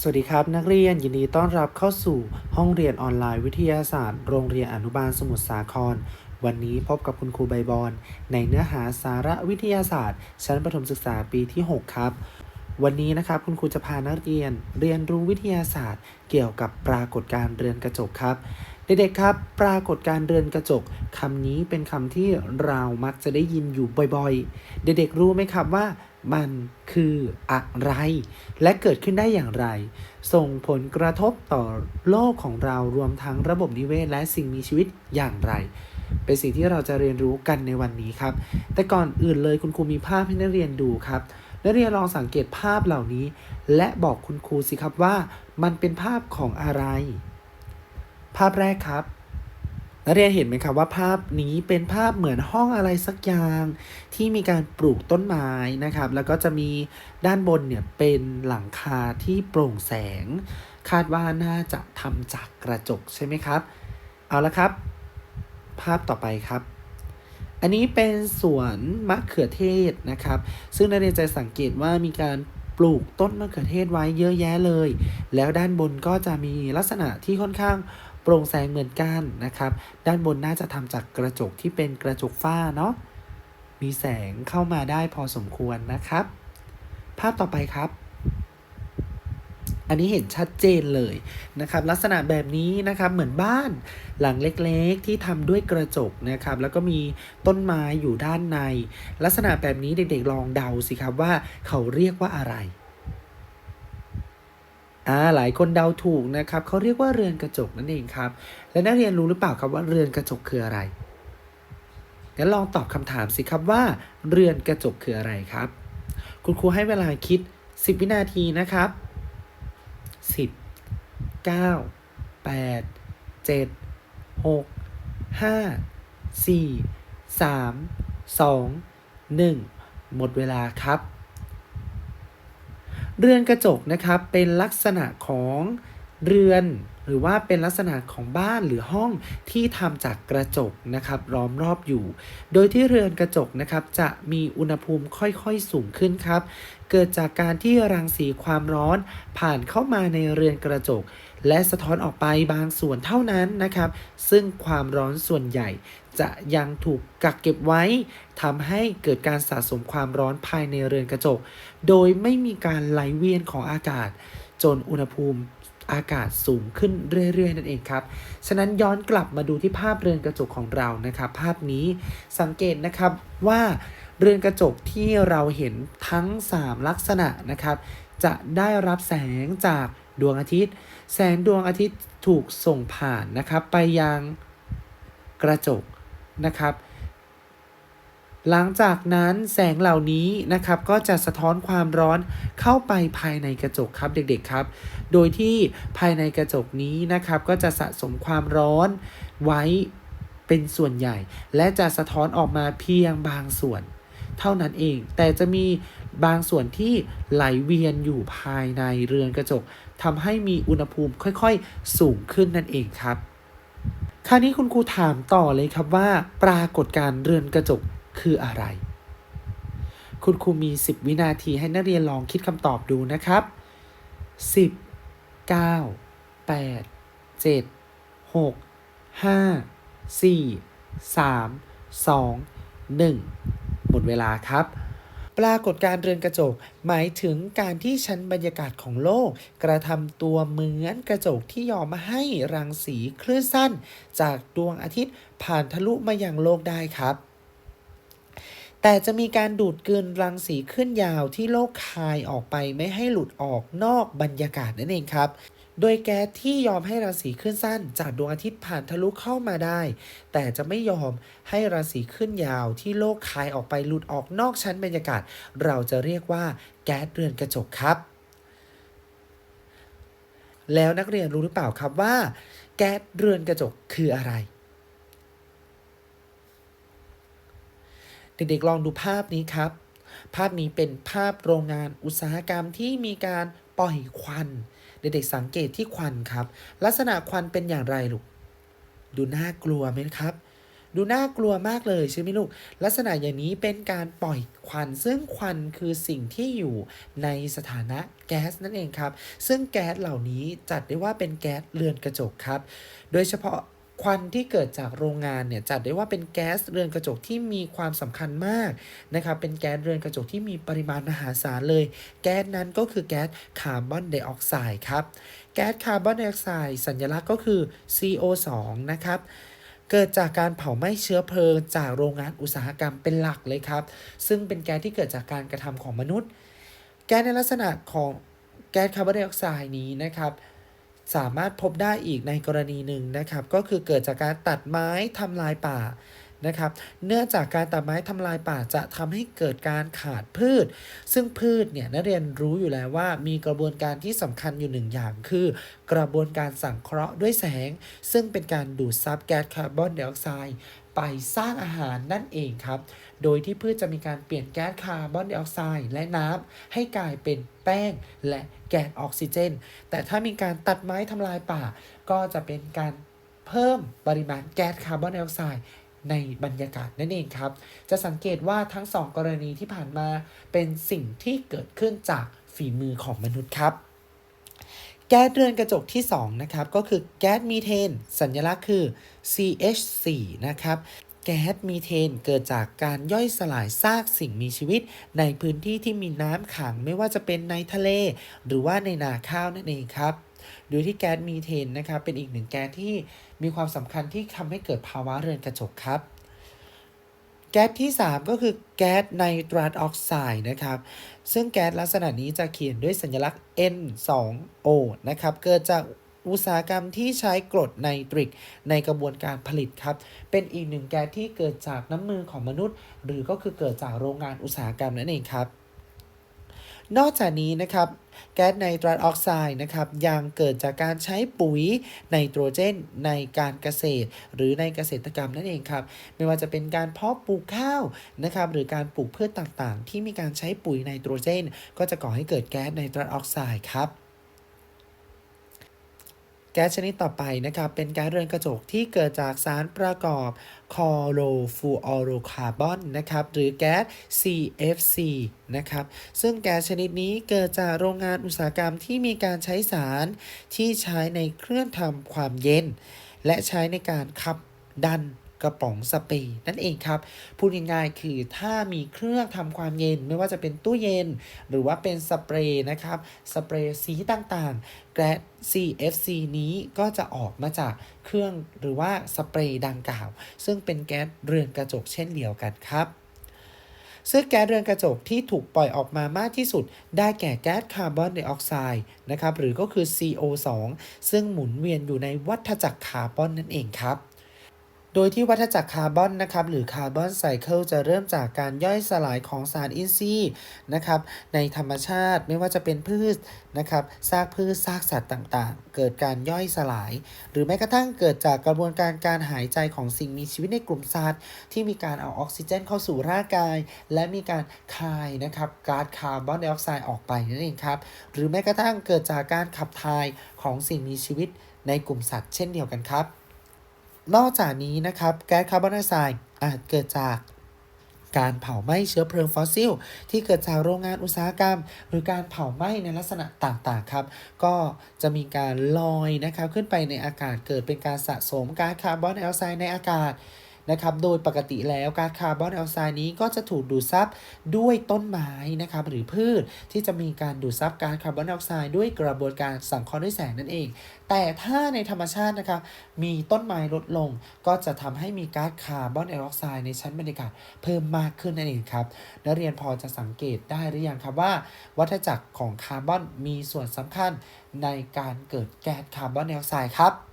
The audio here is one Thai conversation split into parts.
สวัสดีครับ นักเรียนยินดีต้อนรับเข้าสู่ห้องเรียนออนไลน์วิทยาศาสตร์ โรงเรียนอนุบาลสมุทรสาคร วันนี้พบกับคุณครูใบบอนในเนื้อหาสาระวิทยาศาสตร์ ชั้นประถมศึกษาปีที่ 6 ครับ วันนี้นะครับคุณครูจะพานักเรียนเรียนรู้วิทยาศาสตร์ เกี่ยวกับปรากฏการณ์เรือนกระจกครับเด็กๆครับ ปรากฏการณ์เรือนกระจกคำนี้เป็นคำที่เรามักจะได้ยินอยู่บ่อยๆ เด็กๆรู้ไหมครับว่า มันคืออะไร และเกิดขึ้นได้อย่างไร ส่งผลกระทบต่อโลกของเรารวมทั้งระบบนิเวศและสิ่งมีชีวิตอย่างไร เป็นสิ่งที่เราจะเรียนรู้กันในวันนี้ครับ แต่ก่อนอื่นเลยคุณครูมีภาพให้นักเรียนดูครับนักเรียนลองสังเกตภาพเหล่านี้ และบอกคุณครูสิครับว่า มันเป็นภาพของอะไร ภาพแรกครับ นักเรียนเห็นไหมครับว่าภาพนี้เป็นภาพเหมือนห้องอะไรสักอย่างที่มีการปลูกต้นไม้นะครับ แล้วก็จะมีด้านบนเนี่ยเป็นหลังคาที่โปร่งแสง คาดว่าน่าจะทำจากกระจกใช่ไหมครับ เอาละครับ ภาพต่อไปครับ อันนี้เป็นสวนมะเขือเทศนะครับ ซึ่งนักเรียนจะสังเกตว่ามีการปลูกต้นมะเขือเทศไว้เยอะแยะเลย แล้วด้านบนก็จะมีลักษณะที่ค่อนข้าง โปร่งแสงเหมือนกันนะครับ ด้านบนน่าจะทำจากกระจกที่เป็นกระจกฝ้าเนาะ มีแสงเข้ามาได้พอสมควรนะครับ ภาพต่อไปครับ อันนี้เห็นชัดเจนเลยนะครับ ลักษณะแบบนี้นะครับเหมือนบ้านหลังเล็กๆ ที่ทำด้วยกระจกนะครับ แล้วก็มีต้นไม้อยู่ด้านใน ลักษณะแบบนี้เด็กๆลองเดาสิครับว่าเขาเรียกว่าอะไร อ่าหลายคนเดาถูกนะครับเขาเรียกว่าเรือนกระจกนั่นเองครับ และนักเรียนรู้หรือเปล่าครับว่าเรือนกระจกคืออะไรงั้นลองตอบคำถามสิครับว่า เรือนกระจกคืออะไรครับ คุณครูให้เวลาคิด 10 วินาทีนะครับ 10 9 8 7 6 5 4 3 2 1 หมดเวลาครับ เรือนกระจกนะครับเป็นลักษณะของเรือนหรือว่าเป็นลักษณะของบ้านหรือห้องที่ทำจากกระจกนะครับล้อมรอบอยู่ โดยที่เรือนกระจกนะครับจะมีอุณหภูมิค่อยๆสูงขึ้นครับ เกิดจากการที่รังสีความร้อนผ่านเข้ามาในเรือนกระจก และสะท้อนออกไปบางส่วนเท่านั้นนะครับ ซึ่งความร้อนส่วนใหญ่ จะยังถูกกักเก็บไว้ทำให้เกิดการสะสมความร้อนภายในเรือนกระจก โดยไม่มีการไหลเวียนของอากาศ จนอุณหภูมิอากาศสูงขึ้นเรื่อย ๆ นั่นเองครับ ฉะนั้นย้อนกลับมาดูที่ภาพเรือนกระจกของเรานะครับ ภาพนี้สังเกตนะครับว่าเรือนกระจกที่เราเห็นทั้ง 3 ลักษณะนะครับ จะได้รับแสงจากดวงอาทิตย์ แสงดวงอาทิตย์ถูกส่งผ่านนะครับ ไปยังกระจก นะครับ หลังจากนั้นแสงเหล่านี้นะครับก็จะสะท้อนความร้อนเข้าไปภายในกระจกครับเด็กๆครับ โดยที่ภายในกระจกนี้นะครับก็จะสะสมความร้อนไว้เป็นส่วนใหญ่ และจะสะท้อนออกมาเพียงบางส่วนเท่านั้นเอง แต่จะมีบางส่วนที่ไหลเวียนอยู่ภายในเรือนกระจกทำให้มีอุณหภูมิค่อยๆ สูงขึ้นนั่นเองครับ คราวนี้คุณครูถามต่อเลยครับว่า ปรากฏการณ์เรือนกระจกคืออะไร คุณครูมี 10 วินาทีให้นักเรียนลองคิดคำตอบดูนะครับ 10 9 8 7 6 5 4 3 2 1 หมดเวลาครับ ปรากฏการเรือนกระจก หมายถึงการที่ชั้นบรรยากาศของโลก กระทำตัวเหมือนกระจกที่ยอมให้รังสีคลื่นสั้น จากดวงอาทิตย์ผ่านทะลุมาอยังโลกได้ครับแต่จะมีการดูดกลืนรังสีขึ้นยาวที่โลกคายออกไปไม่ให้หลุดออกนอกบรรยากาศนั่นเองครับ โดยแก๊สที่ยอมให้รังสีขึ้นสั้น จากดวงอาทิตย์ผ่านทะลุเข้ามาได้ แต่จะไม่ยอมให้รังสีขึ้นยาวที่โลกคายออกไปหลุดออกนอกชั้นบรรยากาศ เราจะเรียกว่าแก๊สเรือนกระจกครับ แล้วนักเรียนรู้หรือเปล่าครับว่า แก๊สเรือนกระจกคืออะไรเด็กๆลองดูภาพนี้ครับ ภาพนี้เป็นภาพโรงงานอุตสาหกรรมที่มีการปล่อยควัน เด็กๆสังเกตที่ควันครับ ลักษณะควันเป็นอย่างไรลูก ดูน่ากลัวไหมครับ ดูน่ากลัวมากเลยใช่ไหมลูก ลักษณะอย่างนี้เป็นการปล่อยควัน ซึ่งควันคือสิ่งที่อยู่ในสถานะแก๊สนั่นเองครับ ซึ่งแก๊สเหล่านี้จัดได้ว่าเป็นแก๊สเรือนกระจกครับ โดยเฉพาะ ควันที่เกิดจากโรงงานเนี่ยจัดได้ว่าเป็นแก๊สเรือนกระจกที่มีความสำคัญมากนะครับเป็นแก๊สเรือนกระจกที่มีปริมาณมหาศาลเลย แก๊สนั้นก็คือแก๊สคาร์บอนไดออกไซด์ครับแก๊สคาร์บอนไดออกไซด์สัญลักษณ์ก็คือ CO2 นะครับเกิดจากการเผาไหม้เชื้อเพลิงจากโรงงานอุตสาหกรรมเป็นหลักเลยครับ ซึ่งเป็นแก๊สที่เกิดจากการกระทำของมนุษย์ แก๊สในลักษณะของแก๊สคาร์บอนไดออกไซด์นี้นะครับ สามารถพบได้อีกในกรณีหนึ่งนะครับ ก็คือเกิดจากการตัดไม้ทำลายป่า นะครับ เนื่องจากการตัดไม้ทำลายป่าจะทำให้เกิดการขาดพืช ซึ่งพืชเนี่ยนักเรียนรู้อยู่แล้วว่ามีกระบวนการที่สำคัญอยู่หนึ่งอย่าง คือ กระบวนการสังเคราะห์ด้วยแสง ซึ่งเป็นการดูดซับแก๊สคาร์บอนไดออกไซด์ไปสร้างอาหารนั่นเองครับ โดยที่พืชจะมีการเปลี่ยนแก๊สคาร์บอนไดออกไซด์และน้ำให้กลายเป็นแป้งและแก๊สออกซิเจน แต่ถ้ามีการตัดไม้ทำลายป่า ก็จะเป็นการเพิ่มปริมาณแก๊สคาร์บอนไดออกไซด์ ในบรรยากาศนั่นเองครับ จะสังเกตว่าทั้งสองกรณีที่ผ่านมาเป็นสิ่งที่เกิดขึ้นจากฝีมือของมนุษย์ครับ แก๊สเรือนกระจกที่ 2 นะครับ ก็คือแก๊สมีเทน สัญลักษณ์คือ CH4 นะครับแก๊สมีเทนเกิดจากการย่อยสลายซากสิ่งมีชีวิต ในพื้นที่ที่มีน้ำขังไม่ว่าจะเป็นในทะเล หรือว่าในนาข้าวนั่นเองครับ โดยที่แก๊สมีเทนนะครับเป็นอีกหนึ่งแก๊สที่มีความสำคัญที่ทำให้เกิดภาวะเรือนกระจกครับ แก๊สที่ 3 ก็คือแก๊สไนตรัสออกไซด์นะครับ ซึ่งแก๊สลักษณะนี้จะเขียนด้วยสัญลักษณ์ N2O นะครับ เกิดจากอุตสาหกรรมที่ใช้กรดไนตริกในกระบวนการผลิตครับ เป็นอีกหนึ่งแก๊สที่เกิดจากน้ำมือของมนุษย์ หรือก็คือเกิดจากโรงงานอุตสาหกรรมนั่นเองครับ นอกจากนี้นะครับแก๊สไนตรัสออกไซด์นะครับยังเกิดจากการใช้ปุ๋ยไนโตรเจนในการเกษตร หรือในเกษตรกรรมนั่นเองครับ ไม่ว่าจะเป็นการเพาะปลูกข้าวนะครับหรือการปลูกพืชต่างๆ ที่มีการใช้ปุ๋ยไนโตรเจน ก็จะก่อให้เกิดแก๊สไนตรัสออกไซด์ครับ แก๊สชนิดต่อไปนะครับเป็นแก๊สเรือนกระจกที่เกิดจากสารประกอบคอโรฟูออโรคาร์บอนนะครับหรือแก๊ส CFC นะครับซึ่งแก๊สชนิดนี้เกิดจากโรงงานอุตสาหกรรมที่มีการใช้สารที่ใช้ในเครื่องทำความเย็น และใช้ในการขับดัน ระป๋องสเปรย์นั่นเองครับ พูดง่ายๆคือถ้ามีเครื่องทำความเย็นไม่ว่าจะเป็นตู้เย็น หรือว่าเป็นสเปรย์นะครับสเปรย์สีต่างๆแก๊ส CFC นี้ก็จะออกมาจากเครื่องหรือว่าสเปรย์ดังกล่าว ซึ่งเป็นแก๊สเรือนกระจกเช่นเดียวกันครับซึ่งแก๊สเรือนกระจกที่ถูกปล่อยออกมามากที่สุด ได้แก่แก๊สคาร์บอนไดออกไซด์นะครับหรือก็คือ CO2 ซึ่งหมุนเวียนอยู่ในวัฏจักรคาร์บอนนั่นเองครับ โดยที่วัฏจักรคาร์บอนนะครับหรือคาร์บอนไซเคิลจะเริ่มจากการย่อยสลายของสารอินทรีย์นะครับในธรรมชาติไม่ว่าจะเป็นพืชนะครับซากพืชซากสัตว์ต่างๆ เกิดการย่อยสลาย หรือแม้กระทั่งเกิดจากกระบวนการการหายใจของสิ่งมีชีวิตในกลุ่มสัตว์ที่มีการเอาออกซิเจนเข้าสู่ร่างกาย และมีการคายนะครับก๊าซคาร์บอนไดออกไซด์ออกไปนั่นเองครับหรือแม้กระทั่งเกิดจากการขับถ่ายของสิ่งมีชีวิตในกลุ่มสัตว์เช่นเดียวกันครับ นอกจากนี้นะครับแก๊สคาร์บอนไดออกไซด์อาจเกิดจากการเผาไหม้เชื้อเพลิงฟอสซิล ที่เกิดจากโรงงานอุตสาหกรรม หรือการเผาไหม้ในลักษณะต่างๆครับ ก็จะมีการลอยนะครับขึ้นไปในอากาศเกิดเป็นการสะสมก๊าซคาร์บอนไดออกไซด์ในอากาศ นะครับ โดยปกติแล้วก๊าซคาร์บอนไดออกไซด์นี้ก็จะถูกดูดซับด้วยต้นไม้นะครับหรือพืชที่จะมีการดูดซับก๊าซคาร์บอนไดออกไซด์ด้วยกระบวนการสังเคราะห์ด้วยแสงนั่นเอง แต่ถ้าในธรรมชาตินะครับมีต้นไม้ลดลง ก็จะทำให้มีก๊าซคาร์บอนไดออกไซด์ในชั้นบรรยากาศเพิ่มมากขึ้นนั่นเองครับนักเรียนพอจะสังเกตได้หรือยังครับว่า วัฏจักรของคาร์บอนมีส่วนสำคัญในการเกิดแก๊สคาร์บอนไดออกไซด์ครับ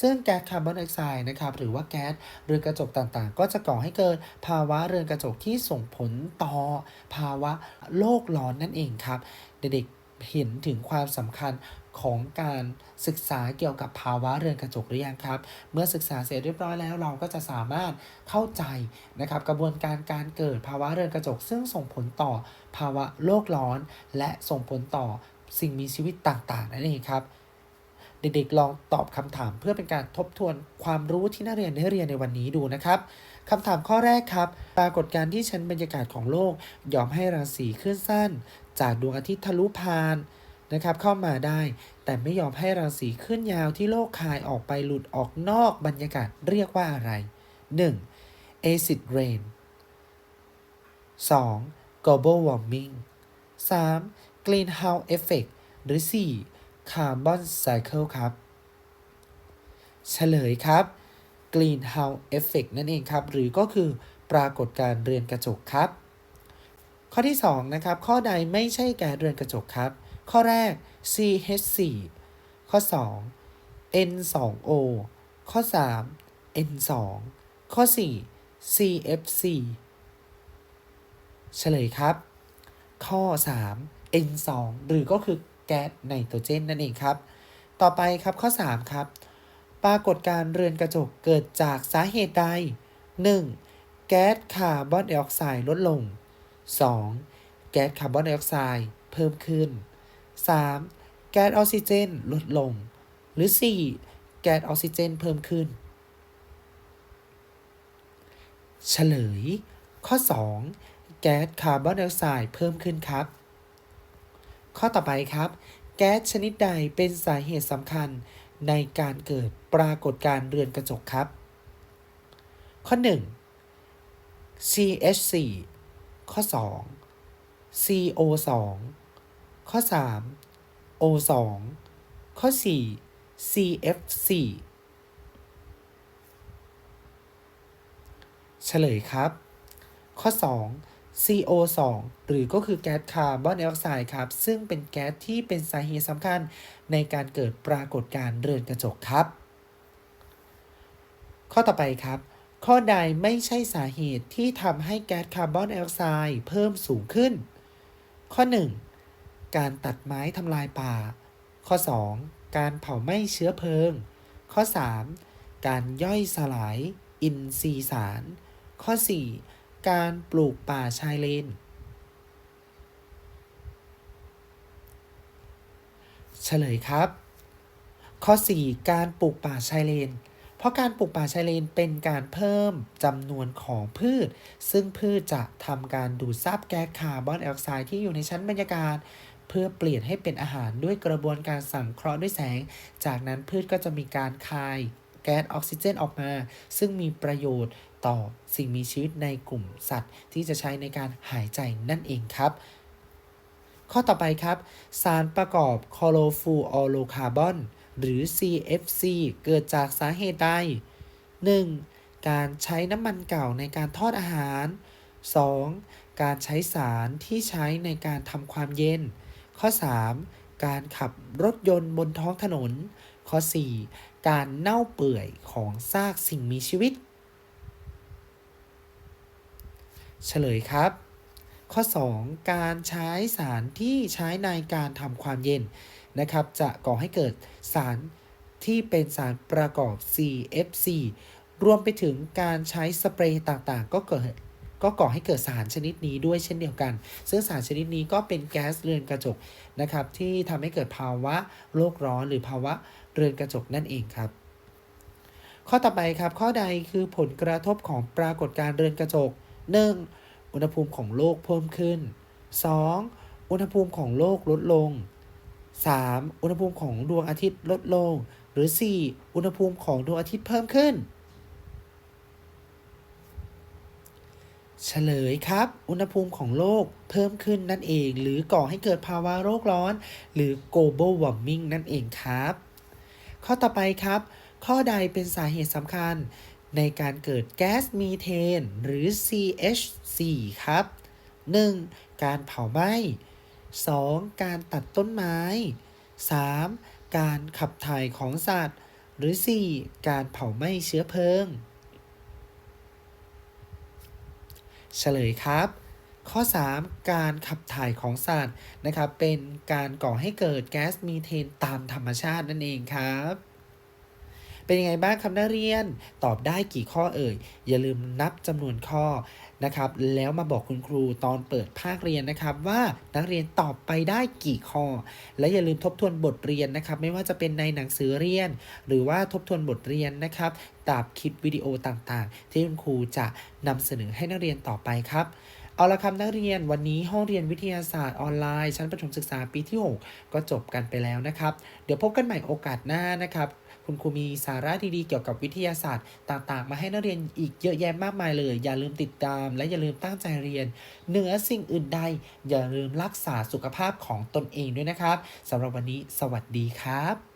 ซึ่งแก๊สคาร์บอนไดออกไซด์นะครับหรือว่าแก๊สเรือนกระจกต่างๆ ก็จะก่อให้เกิดภาวะเรือนกระจกที่ส่งผลต่อภาวะโลกร้อนนั่นเองครับ เด็กๆเห็นถึงความสำคัญของการศึกษาเกี่ยวกับภาวะเรือนกระจกหรือยังครับ เมื่อศึกษาเสร็จเรียบร้อยแล้วเราก็จะสามารถเข้าใจนะครับ กระบวนการการเกิดภาวะเรือนกระจก ซึ่งส่งผลต่อภาวะโลกร้อน และส่งผลต่อสิ่งมีชีวิตต่างๆนั่นเองครับ เด็กๆลองตอบคำถามเพื่อเป็นการทบทวนความรู้ที่น่าเรียนได้เรียนในวันนี้ดูนะครับคำถามข้อแรกครับ ปรากฏการณ์ที่ชั้นบรรยากาศของโลก ยอมให้รังสีคลื่นสั้น จากดวงอาทิตย์ทะลุผ่านนะครับ เข้ามาได้ แต่ไม่ยอมให้รังสีคลื่นยาวที่โลกคายออกไปหลุดออกนอกบรรยากาศเรียกว่าอะไร 1. acid rain 2. global warming 3. greenhouse effect หรือ 4. Carbon cycle ครับ เฉลยครับ greenhouse effect นั่นเองครับ หรือก็คือปรากฏการเรือนกระจกครับ ข้อที่ 2 นะครับ ข้อใดไม่ใช่แก๊สเรือนกระจกครับ ข้อแรก CH4 ข้อ 2 N2O ข้อ 3 N2 ข้อ 4 CFC เฉลยครับ ข้อ 3 N2 หรือก็คือ แก๊สไนโตรเจนนั่นเองครับ ต่อไปครับข้อ 3 ครับ ปรากฏการเรือนกระจกเกิดจากสาเหตุใด 1. แก๊สคาร์บอนไดออกไซด์ลดลง 2. แก๊สคาร์บอนไดออกไซด์เพิ่มขึ้น 3. แก๊สออกซิเจนลดลง หรือ 4. แก๊สออกซิเจนเพิ่มขึ้น เฉลย ข้อ 2 แก๊สคาร์บอนไดออกไซด์เพิ่มขึ้นครับ ข้อต่อไปครับ แก๊สชนิดใดเป็นสาเหตุสำคัญในการเกิดปรากฏการเรือนกระจกครับ ข้อ 1 CH4 ข้อ 2 CO2 ข้อ 3 O2 ข้อ 4 CF4 เฉลยครับ ข้อ 2 CO2 หรือก็คือแก๊สคาร์บอนไดออกไซด์ครับ ซึ่งเป็นแก๊สที่เป็นสาเหตุสำคัญในการเกิดปรากฏการณ์เรือนกระจกครับ ข้อต่อไปครับ ข้อใดไม่ใช่สาเหตุที่ทำให้แก๊สคาร์บอนไดออกไซด์เพิ่มสูงขึ้น ข้อ 1 การตัดไม้ทำลายป่า ข้อ 2 การเผาไหม้เชื้อเพลิง ข้อ 3 การย่อยสลายอินทรีย์สาร ข้อ 4 การปลูกป่าชายเลน เฉลยครับ ข้อ 4 การปลูกป่าชายเลน เพราะการปลูกป่าชายเลนเป็นการเพิ่มจำนวนของพืช ซึ่งพืชจะทำการดูดซับแก๊สคาร์บอนไดออกไซด์ที่อยู่ในชั้นบรรยากาศเพื่อเปลี่ยนให้เป็นอาหารด้วยกระบวนการสังเคราะห์ด้วยแสง จากนั้นพืชก็จะมีการคายแก๊สออกซิเจนออกมา ซึ่งมีประโยชน์ต่อสิ่งมีชีวิตในกลุ่มสัตว์ ที่จะใช้ในการหายใจนั่นเองครับ ข้อต่อไปครับ สารประกอบคลอโรฟูออโลคาร์บอนหรือ CFC เกิดจากสาเหตุใด 1. การใช้น้ำมันเก่าในการทอดอาหาร 2. การใช้สารที่ใช้ในการทำความเย็น ข้อ 3. การขับรถยนต์บนท้องถนน ข้อ 4. การเน่าเปื่อยของซากสิ่งมีชีวิต เฉลยครับ ข้อ 2 การใช้สารที่ใช้ในการทำความเย็นนะครับ จะก่อให้เกิดสารที่เป็นสารประกอบ CFC รวมไปถึงการใช้สเปรย์ต่างๆ ก็เกิดก็ก่อให้เกิดสารชนิดนี้ด้วยเช่นเดียวกัน ซึ่งสารชนิดนี้ก็เป็นแก๊สเรือนกระจกนะครับ ที่ทำให้เกิดภาวะโลกร้อนหรือภาวะเรือนกระจกนั่นเองครับ ข้อต่อไปครับ ข้อใดคือผลกระทบของปรากฏการณ์เรือนกระจก 1. อุณหภูมิของโลกเพิ่มขึ้น 2. อุณหภูมิของโลกลดลง 3. อุณหภูมิของดวงอาทิตย์ลดลง หรือ 4. อุณหภูมิของดวงอาทิตย์เพิ่มขึ้น เฉลยครับ อุณหภูมิของโลกเพิ่มขึ้นนั่นเอง หรือก่อให้เกิดภาวะโลกร้อน หรือ global warming นั่นเองครับ ข้อต่อไปครับ ข้อใดเป็นสาเหตุสำคัญ ในการเกิดแก๊สมีเทน หรือ CH4 ครับ 1. การเผาไหม้ 2. การตัดต้นไม้ 3. การขับถ่ายของสัตว์ หรือ 4. การเผาไหม้เชื้อเพลิง เฉลยครับ ข้อ 3 การขับถ่ายของสัตว์นะครับ เป็นการก่อให้เกิดแก๊สมีเทนตามธรรมชาตินั่นเองครับ เป็นยังไงบ้างครับนักเรียน ตอบได้กี่ข้อเอ่ย อย่าลืมนับจำนวนข้อนะครับ แล้วมาบอกคุณครูตอนเปิดภาคเรียนนะครับ ว่านักเรียนตอบไปได้กี่ข้อ และอย่าลืมทบทวนบทเรียนนะครับ ไม่ว่าจะเป็นในหนังสือเรียน หรือว่าทบทวนบทเรียนนะครับตามคลิปวิดีโอต่างๆ ที่คุณครูจะนำเสนอให้นักเรียนต่อไปครับเอาละครับนักเรียนวันนี้ห้องเรียนวิทยาศาสตร์ออนไลน์ ชั้นประถมศึกษาปีที่ 6 ก็จบกันไปแล้วนะครับ เดี๋ยวพบกันใหม่โอกาสหน้านะครับ คุณครูมีสาระดีๆเกี่ยวกับวิทยาศาสตร์ ต่างๆ มาให้นักเรียนอีกเยอะแยะมากมายเลย อย่าลืมติดตาม และอย่าลืมตั้งใจเรียนเหนือสิ่งอื่นใด อย่าลืมรักษาสุขภาพของตนเองด้วยนะครับสำหรับวันนี้ สวัสดีครับ